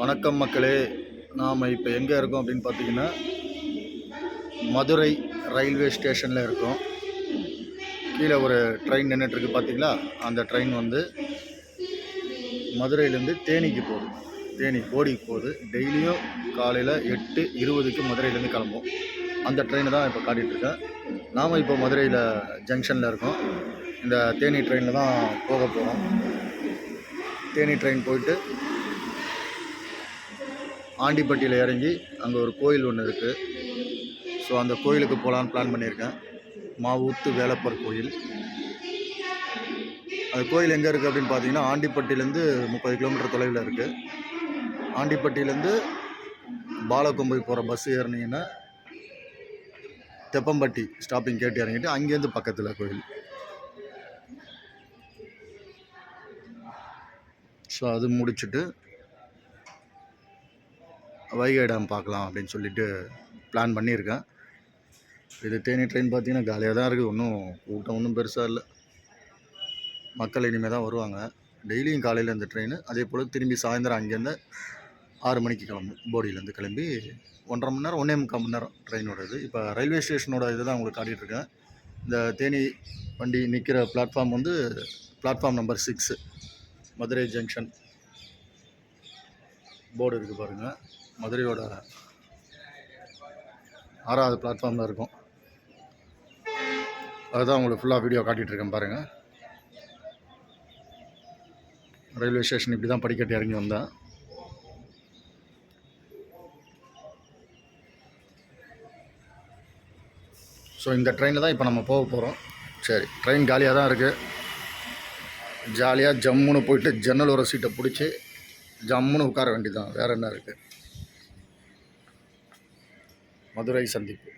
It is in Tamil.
வணக்கம் மக்களே. நாம் இப்போ எங்கே இருக்கோம் அப்படின்னு பார்த்தீங்கன்னா மதுரை ரயில்வே ஸ்டேஷனில் இருக்கோம். கீழே ஒரு ட்ரெயின் நின்றுட்டுருக்கு பார்த்தீங்களா அந்த ட்ரெயின் வந்து மதுரையிலேருந்து தேனிக்கு போகுது. தேனி ஓடி போகுது. டெய்லியும் காலையில் எட்டு இருபதுக்கு மதுரையிலேருந்து கிளம்பும் அந்த ட்ரெயினை தான் இப்போ காட்டிகிட்ருக்கேன் நாம் இப்போ மதுரையில் ஜங்ஷனில் இருக்கோம். இந்த தேனி ட்ரெயினில் தான் போக போகிறோம் தேனி ட்ரெயின் போயிட்டு ஆண்டிப்பட்டியில் இறங்கி அங்கே ஒரு கோயில் ஒன்று இருக்குது. ஸோ அந்த கோயிலுக்கு போகலான்னு பிளான் பண்ணியிருக்கேன். மாவூத்து வேலப்பர் கோயில். அந்த கோயில் எங்கே இருக்குது அப்படின்னு பார்த்தீங்கன்னா ஆண்டிப்பட்டியிலேருந்து முப்பது கிலோமீட்டர் தொலைவில் இருக்குது. ஆண்டிப்பட்டியிலேருந்து பாலக்கொம்பை போகிற பஸ் ஏறினீங்கன்னா தெப்பம்பட்டி ஸ்டாப்பிங் கேட்டு இறங்கிட்டு அங்கேருந்து பக்கத்தில் கோயில். ஸோ அது முடிச்சுட்டு வைகை டேம் பார்க்கலாம் அப்படின்னு சொல்லிட்டு பிளான் பண்ணியிருக்கேன். இது தேனி ட்ரெயின் பார்த்தீங்கன்னா காலியாக தான் இருக்குது. ஒன்றும் கூட்டம் ஒன்றும் பெருசாக இல்லை. மக்கள் இனிமேல் தான் வருவாங்க. டெய்லியும் காலையில் இந்த ட்ரெயின் அதே போல் திரும்பி சாயந்தரம் அங்கேருந்து ஆறு மணிக்கு கிளம்பும் போடியிலேருந்து கிளம்பி ஒன்றரை மணி நேரம் ஒன்றே முக்கால் மணி நேரம் ட்ரெயினோட இது இப்போ ரயில்வே ஸ்டேஷனோட இது தான் உங்களுக்கு காட்டிகிட்ருக்கேன் இந்த தேனி வண்டி நிற்கிற பிளாட்ஃபார்ம் வந்து platform number six Madurai junction board இருக்குது பாருங்கள் மதுரையோட ஆறாவது பிளாட்ஃபார்மில் இருக்கும். அதுதான் உங்களுக்கு ஃபுல்லாக வீடியோ காட்டிகிட்ருக்கேன் பாருங்கள் ரயில்வே ஸ்டேஷன் இப்படி தான் படிக்கட்டு இறங்கி வந்தேன். ஸோ இந்த ட்ரெயினில் தான் இப்போ நம்ம போக போகிறோம் சரி ட்ரெயின் காலியாக தான் இருக்குது ஜாலியாக ஜம்முன்னு போயிட்டு ஜன்னல் ஒரு சீட்டை பிடிச்சி ஜம்முன்னு உட்கார வேண்டியதுதான். வேறு என்ன இருக்குது மதுரை சந்திப்பு.